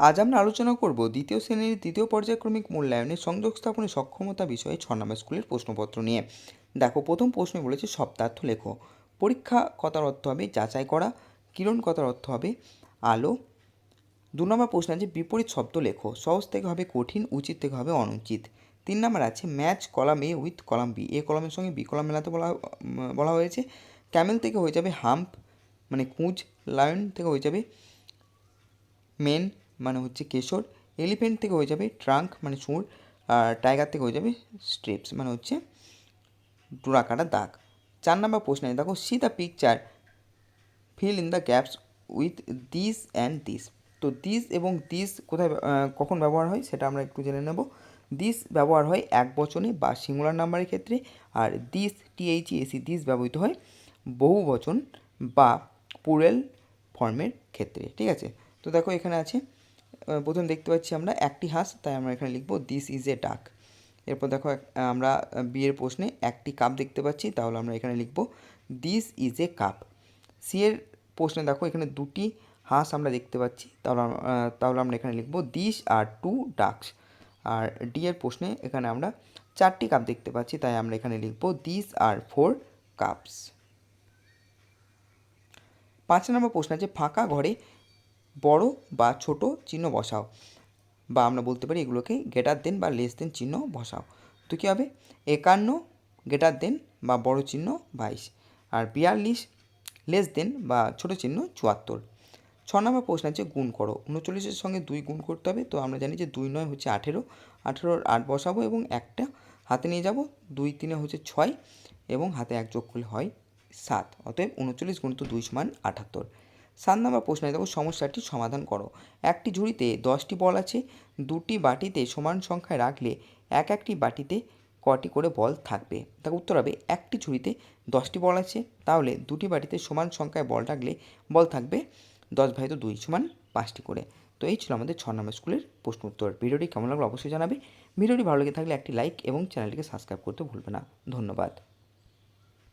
আজ আমরা আলোচনা করব দ্বিতীয় শ্রেণির দ্বিতীয় পর্যায়ক্রমিক মূল্যায়নে সংযোগ স্থাপনের সক্ষমতা বিষয়ে ছ নম্বর স্কুলের প্রশ্নপত্র নিয়ে। দেখো, প্রথম প্রশ্নে বলেছে, শব্দার্থ লেখো। পরীক্ষা কথার অর্থ হবে যাচাই করা, কিরণ কথার অর্থ হবে আলো। দু নম্বর প্রশ্ন আছে, বিপরীত শব্দ লেখো, সহজ থেকে হবে কঠিন, উচিত থেকে হবে অনুচিত। তিন নম্বর আছে, match, column A, with column B. A কলামের সঙ্গে বি কলাম মেলাতে বলা বলা হয়েছে। ক্যামেল থেকে হয়ে যাবে হাম্প মানে কুঁজ, লায়ন থেকে হয়ে যাবে মেন মানে হচ্ছে কেশর এলিফেন্ট থেকে হয়ে যাবে ট্রাঙ্ক মানে সুর আর টাইগার থেকে হয়ে যাবে স্ট্রিপস মানে হচ্ছে ডোরাকাটা দাগ। চার নম্বর প্রশ্ন দেখো see the picture fill in the gaps with this and this তো দিস এবং দিস কোথায় কখন ব্যবহার হয় সেটা আমরা একটু জেনে নেব। দিস ব্যবহার হয় এক বচনে বা সিঙ্গুলার নাম্বারের ক্ষেত্রে, আর দিস টিএইচএসি দিস ব্যবহৃত হয় বহু বচন বা পুরেল ফর্মের ক্ষেত্রে। ঠিক আছে? তো দেখো এখানে আছে প্রথম দেখতে পাচ্ছি আমরা একটি হাঁস, তাই আমরা এখানে লিখব দিস ইজ এ ডাক এরপর দেখো আমরা বিয়ের প্রশ্নে একটি কাপ দেখতে পাচ্ছি, তাহলে আমরা এখানে লিখব this is a cup C এর প্রশ্নে দেখো, এখানে দুটি হাঁস আমরা দেখতে পাচ্ছি, তাহলে তাহলে আমরা এখানে লিখব দিস আর টু ডাকস আর ডি এর প্রশ্নে এখানে আমরা চারটি কাপ দেখতে পাচ্ছি, তাই আমরা এখানে লিখব দিস আর ফোর কাপস পাঁচ নম্বর প্রশ্ন আছে, ফাঁকা ঘরে বড় বা ছোট চিহ্ন বসাও। বা আমরা বলতে পারি এগুলোকে গেটার দেন বা লেস দেন চিহ্ন বসাও। তো কী হবে? একান্ন গেটার দেন বা বড় চিহ্ন বাইশ। আর বিয়াল্লিশ লেস দেন বা ছোট চিহ্ন চুয়াত্তর। ছ নম্বর প্রশ্ন আছে, গুণ করো। উনচল্লিশের সঙ্গে দুই গুণ করতে হবে। তো আমরা জানি যে দুই নয় হচ্ছে আঠেরো। আঠেরোর আট বসাবো এবং একটা হাতে নিয়ে যাব। দুই তিনে হচ্ছে ছয় এবং হাতে এক যোগ করলে হয় সাত। অতএব উনচল্লিশ গুণিত দুই সমান আটাত্তর। সাত নম্বর প্রশ্নে দেখো সমস্যাটি সমাধান করো। একটি ঝুড়িতে দশটি বল আছে, দুটি বাটিতে সমান সংখ্যায় রাখলে এক একটি বাটিতে কটি করে বল থাকবে। তার উত্তর হবে, একটি ঝুড়িতে দশটি বল আছে, তাহলে দুটি বাটিতে সমান সংখ্যায় বল রাখলে বল থাকবে দশ ভাই তো দুই সমান পাঁচটি করে। তো এই ছিল আমাদের ছ নম্বর স্কুলের প্রশ্ন উত্তর। ভিডিওটি কেমন লাগল অবশ্যই জানাবে। ভিডিওটি ভালো লেগে থাকলে একটি লাইক এবং চ্যানেলটিকে সাবস্ক্রাইব করতে ভুলবে না। ধন্যবাদ।